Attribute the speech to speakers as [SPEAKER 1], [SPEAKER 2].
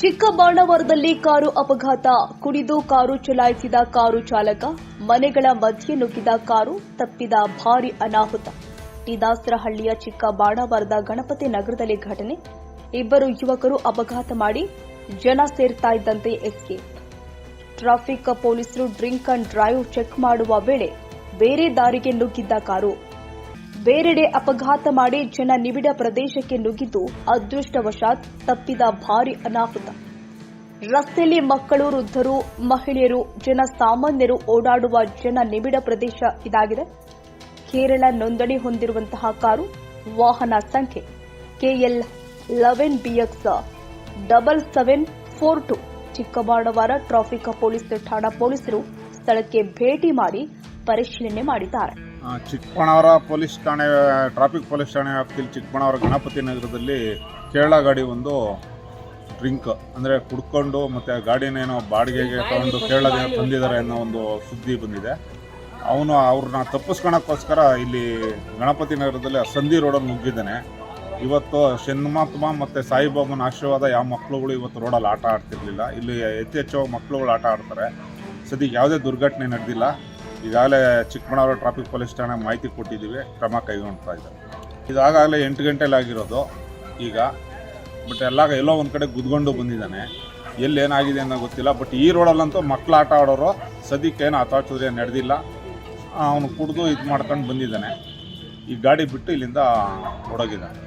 [SPEAKER 1] ಚಿಕ್ಕಬಾಣವರದಲ್ಲಿ car ಅಪಘಾತ. ಕುಡಿದು car ಚಲಾಯಿಸಿದ car ಚಾಲಕ, ಮನೆಗಳ ಮಧ್ಯೆ ನುಗ್ಗಿದ ಕಾರು ತಪ್ಪಿದ ಭಾರಿ ಅನಾಹುತ. ಟಿದಾಸರಹಳ್ಳಿಯ ಚಿಕ್ಕಬಾಣವರದ ಗಣಪತಿ ನಗರದಲ್ಲಿ ಘಟನೆ. ಇಬ್ಬರು ಯುವಕರು ಅಪಘಾತ ಮಾಡಿ ಜನ ಸೇರ್ತಾ ಇದ್ದಂತೆ ಎಸ್ಕೇಪ್. ಟ್ರಾಫಿಕ್ ಪೊಲೀಸರು ಡ್ರಿಂಕ್ ಅಂಡ್ ಡ್ರೈವ್ ಚೆಕ್ ಮಾಡುವ ವೇಳೆ ಬೇರೆ ದಾರಿಗೆ ನುಗ್ಗಿದ್ದ ಕಾರು. ಬೇರೆಡೆ ಅಪಘಾತ ಮಾಡಿ ಜನ ನಿಬಿಡ ಪ್ರದೇಶಕ್ಕೆ ನುಗ್ಗಿದ್ದು ಅದೃಷ್ಟವಶಾತ್ ತಪ್ಪಿದ ಭಾರಿ ಅನಾಹುತ. ರಸ್ತೆಯಲ್ಲಿ ಮಕ್ಕಳು, ವೃದ್ಧರು, ಮಹಿಳೆಯರು, ಜನ ಸಾಮಾನ್ಯರು ಓಡಾಡುವ ಜನ ನಿಬಿಡ ಪ್ರದೇಶ ಇದಾಗಿದೆ. ಕೇರಳ ನೋಂದಣಿ ಹೊಂದಿರುವಂತಹ ಕಾರು, ವಾಹನ ಸಂಖ್ಯೆ, KL eleven BX double seven four two Chikkabanavara traffic police ಠಾಣಾ ಪೊಲೀಸರು ಸ್ಥಳಕ್ಕೆ ಭೇಟಿ ಮಾಡಿ ಪರಿಶೀಲನೆ ಮಾಡಿದ್ದಾರೆ.
[SPEAKER 2] ಚಿಕ್ಕಬಣ್ಣವರ ಪೊಲೀಸ್ ಠಾಣೆ, ಟ್ರಾಫಿಕ್ ಪೊಲೀಸ್ ಠಾಣೆ ವ್ಯಾಪ್ತಿಯಲ್ಲಿ ಚಿಕ್ಕಬಣ್ಣವರ ಗಣಪತಿ ನಗರದಲ್ಲಿ ಕೇರಳ ಗಾಡಿ ಒಂದು ಡ್ರಿಂಕ್, ಅಂದರೆ ಕುಡ್ಕೊಂಡು ಮತ್ತು ಗಾಡಿನೇನೋ ಬಾಡಿಗೆಗೆ ತಗೊಂಡು ಕೇರಳದಿಂದ ತಂದಿದ್ದಾರೆ ಅನ್ನೋ ಒಂದು ಸುದ್ದಿ ಬಂದಿದೆ. ಅವನು ಅವ್ರನ್ನ ತಪ್ಪಿಸ್ಕೊಳಕ್ಕೋಸ್ಕರ ಇಲ್ಲಿ ಗಣಪತಿ ನಗರದಲ್ಲಿ ಸಂಧಿ ರೋಡಲ್ಲಿ ನುಗ್ಗಿದ್ದಾನೆ. ಇವತ್ತು ಶನ್ಮಾತ್ಮ ಮತ್ತು ಸಾಯಿಬಾಬನ ಆಶೀರ್ವಾದ ಯಾವ ಮಕ್ಕಳುಗಳು ಇವತ್ತು ರೋಡಲ್ಲಿ ಆಟ ಆಡ್ತಿರ್ಲಿಲ್ಲ. ಇಲ್ಲಿ ಹೆಚ್ಚು ಹೆಚ್ಚು ಮಕ್ಕಳುಗಳು ಆಟ ಆಡ್ತಾರೆ. ಸದ್ಯಕ್ಕೆ ಯಾವುದೇ ದುರ್ಘಟನೆ ನಡೆದಿಲ್ಲ. ಈಗಾಗಲೇ ಚಿಕ್ಕಬಳ್ಳಾಪುರ ಟ್ರಾಫಿಕ್ ಪೊಲೀಸ್ ಠಾಣೆ ಮಾಹಿತಿ ಕೊಟ್ಟಿದ್ದೀವಿ, ಕ್ರಮ ಕೈಗೊಳ್ತಾ ಇದ್ದಾರೆ. ಇದಾಗಲೇ ಎಂಟು ಗಂಟೆಲಿ ಆಗಿರೋದು ಈಗ ಬಟ್ ಎಲ್ಲ ಎಲ್ಲೋ ಒಂದು ಕಡೆ ಗುದ್ಕೊಂಡು ಬಂದಿದ್ದಾನೆ. ಎಲ್ಲಿ ಏನಾಗಿದೆ ಅನ್ನೋ ಗೊತ್ತಿಲ್ಲ ಬಟ್ ಈ ರೋಡಲ್ಲಂತೂ ಮಕ್ಕಳು ಆಟ ಆಡೋರು ಸದ್ಯಕ್ಕೆ ಏನು ಅತಾಚುದ್ರೆ ನಡೆದಿಲ್ಲ. ಅವನು ಕುಡಿದು ಇದು ಮಾಡ್ಕೊಂಡು ಬಂದಿದ್ದಾನೆ. ಈ ಗಾಡಿ ಬಿಟ್ಟು ಇಲ್ಲಿಂದ ಹೊಡೋಗಿದ್ದಾನೆ